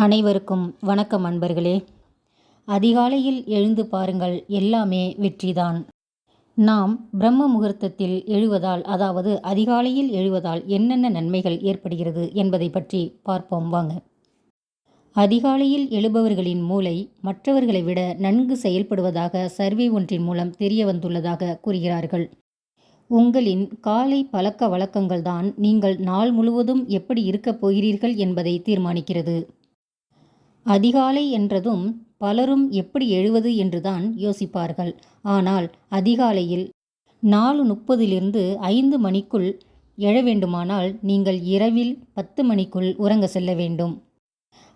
அனைவருக்கும் வணக்கம் அன்பர்களே. அதிகாலையில் எழுந்து பாருங்கள் எல்லாமே வெற்றிதான். நாம் பிரம்ம முகூர்த்தத்தில் எழுவதால் அதாவது அதிகாலையில் எழுவதால் என்னென்ன நன்மைகள் ஏற்படுகிறது என்பதை பற்றி பார்ப்போம் வாங்க. அதிகாலையில் எழுபவர்களின் மூளை மற்றவர்களை விட நன்கு செயல்படுவதாக சர்வே ஒன்றின் மூலம் தெரிய வந்துள்ளதாக கூறுகிறார்கள். உங்களின் காலை பழக்க வழக்கங்கள்தான் நீங்கள் நாள் முழுவதும் எப்படி இருக்கப் போகிறீர்கள் என்பதை தீர்மானிக்கிறது. அதிகாலை என்றதும் பலரும் எப்படி எழுவது என்றுதான் யோசிப்பார்கள். ஆனால் அதிகாலையில் நாலு முப்பதிலிருந்து ஐந்து மணிக்குள் எழ வேண்டுமானால் நீங்கள் இரவில் பத்து மணிக்குள் உறங்க செல்ல வேண்டும்.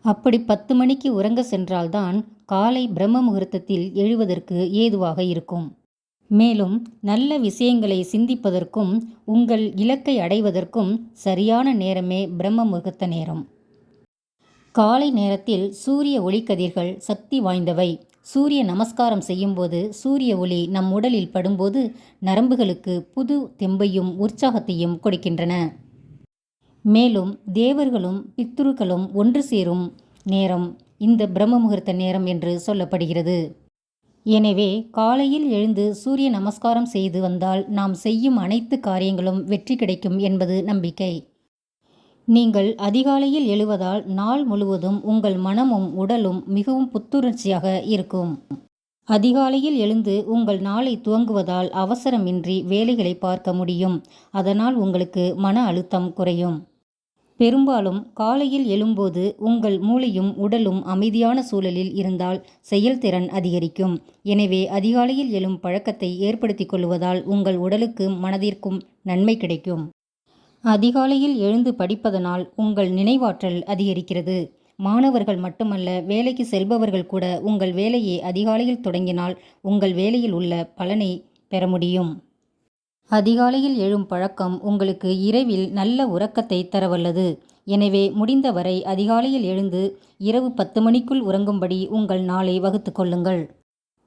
அப்படி பத்து மணிக்கு உறங்க சென்றால்தான் காலை பிரம்ம முகூர்த்தத்தில் எழுவதற்கு ஏதுவாக இருக்கும். மேலும் நல்ல விஷயங்களை சிந்திப்பதற்கும் உங்கள் இலக்கை அடைவதற்கும் சரியான நேரமே பிரம்ம முகூர்த்த நேரம். காலை நேரத்தில் சூரிய ஒளிக்கதிர்கள் சக்தி வாய்ந்தவை. சூரிய நமஸ்காரம் செய்யும்போது சூரிய ஒளி நம் உடலில் படும்போது நரம்புகளுக்கு புது தெம்பையும் உற்சாகத்தையும் கொடுக்கின்றன. மேலும் தேவர்களும் பித்துருக்களும் ஒன்று சேரும் நேரம் இந்த பிரம்ம முகூர்த்த நேரம் என்று சொல்லப்படுகிறது. எனவே காலையில் எழுந்து சூரிய நமஸ்காரம் செய்து வந்தால் நாம் செய்யும் அனைத்து காரியங்களும் வெற்றி கிடைக்கும் என்பது நம்பிக்கை. நீங்கள் அதிகாலையில் எழுவதால் நாள் முழுவதும் உங்கள் மனமும் உடலும் மிகவும் புத்துணர்ச்சியாக இருக்கும். அதிகாலையில் எழுந்து உங்கள் நாளை துவங்குவதால் அவசரமின்றி வேலைகளை பார்க்க முடியும். அதனால் உங்களுக்கு மன அழுத்தம் குறையும். பெரும்பாலும் காலையில் எழும்போது உங்கள் மூளையும் உடலும் அமைதியான சூழலில் இருந்தால் செயல்திறன் அதிகரிக்கும். எனவே அதிகாலையில் எழும் பழக்கத்தை ஏற்படுத்திக் கொள்வதால் உங்கள் உடலுக்கும் மனதிற்கும் நன்மை கிடைக்கும். அதிகாலையில் எழுந்து படிப்பதனால் உங்கள் நினைவாற்றல் அதிகரிக்கிறது. மாணவர்கள் மட்டுமல்ல வேலைக்கு செல்பவர்கள் கூட உங்கள் வேலையை அதிகாலையில் தொடங்கினால் உங்கள் வேலையில் உள்ள பலனை பெற முடியும். அதிகாலையில் எழும் பழக்கம் உங்களுக்கு இரவில் நல்ல உறக்கத்தை தரவல்லது. எனவே முடிந்தவரை அதிகாலையில் எழுந்து இரவு பத்து மணிக்குள் உறங்கும்படி உங்கள் நாளை வகுத்து கொள்ளுங்கள்.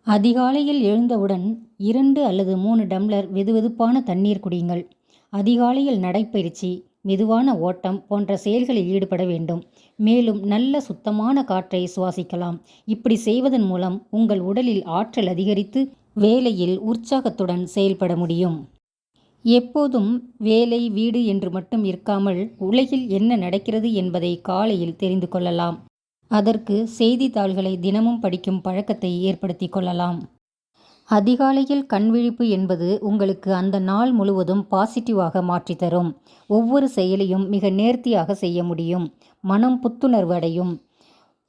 அதிகாலையில் எழுந்தவுடன் இரண்டு அல்லது மூணு டம்ளர் வெதுவெதுப்பான தண்ணீர் குடியுங்கள். அதிகாலையில் நடைப்பயிற்சி மெதுவான ஓட்டம் போன்ற செயல்களில் ஈடுபட வேண்டும். மேலும் நல்ல சுத்தமான காற்றை சுவாசிக்கலாம். இப்படி செய்வதன் மூலம் உங்கள் உடலில் ஆற்றல் அதிகரித்து வேலையில் உற்சாகத்துடன் செயல்பட முடியும். எப்போதும் வேலை வீடு என்று மட்டும் இருக்காமல் உலகில் என்ன நடக்கிறது என்பதை காலையில் தெரிந்து கொள்ளலாம். அதற்கு செய்தித்தாள்களை தினமும் படிக்கும் பழக்கத்தை ஏற்படுத்தி கொள்ளலாம். அதிகாலையில் கண்விழிப்பு என்பது உங்களுக்கு அந்த நாள் முழுவதும் பாசிட்டிவாக மாற்றித்தரும். ஒவ்வொரு செயலையும் மிக நேர்த்தியாக செய்ய முடியும். மனம் புத்துணர்வு அடையும்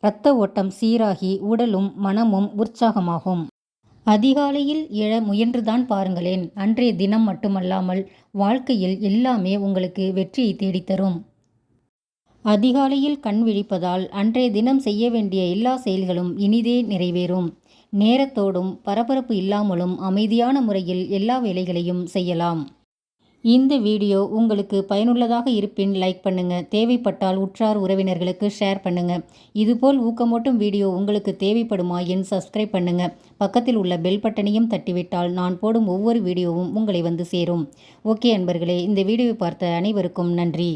இரத்த ஓட்டம் சீராகி உடலும் மனமும் உற்சாகமாகும். அதிகாலையில் எழ முயன்றுதான் பாருங்களேன். அன்றைய தினம் மட்டுமல்லாமல் வாழ்க்கையில் எல்லாமே உங்களுக்கு வெற்றியை தேடித்தரும். அதிகாலையில் கண் விழிப்பதால் அன்றைய தினம் செய்ய வேண்டிய எல்லா செயல்களும் இனிதே நிறைவேறும். நேரத்தோடும் பரபரப்பு இல்லாமலும் அமைதியான முறையில் எல்லா வேலைகளையும் செய்யலாம். இந்த வீடியோ உங்களுக்கு பயனுள்ளதாக இருப்பின் லைக் பண்ணுங்க. தேவைப்பட்டால் உற்றார் உறவினர்களுக்கு ஷேர் பண்ணுங்க. இதுபோல் ஊக்கமூட்டும் வீடியோ உங்களுக்கு தேவைப்படுமா என் சப்ஸ்கிரைப் பண்ணுங்க. பக்கத்தில் உள்ள பெல் பட்டனையும் தட்டிவிட்டால் நான் போடும் ஒவ்வொரு வீடியோவும் உங்களை வந்து சேரும். ஓகே அன்பர்களே இந்த வீடியோவை பார்த்த அனைவருக்கும் நன்றி.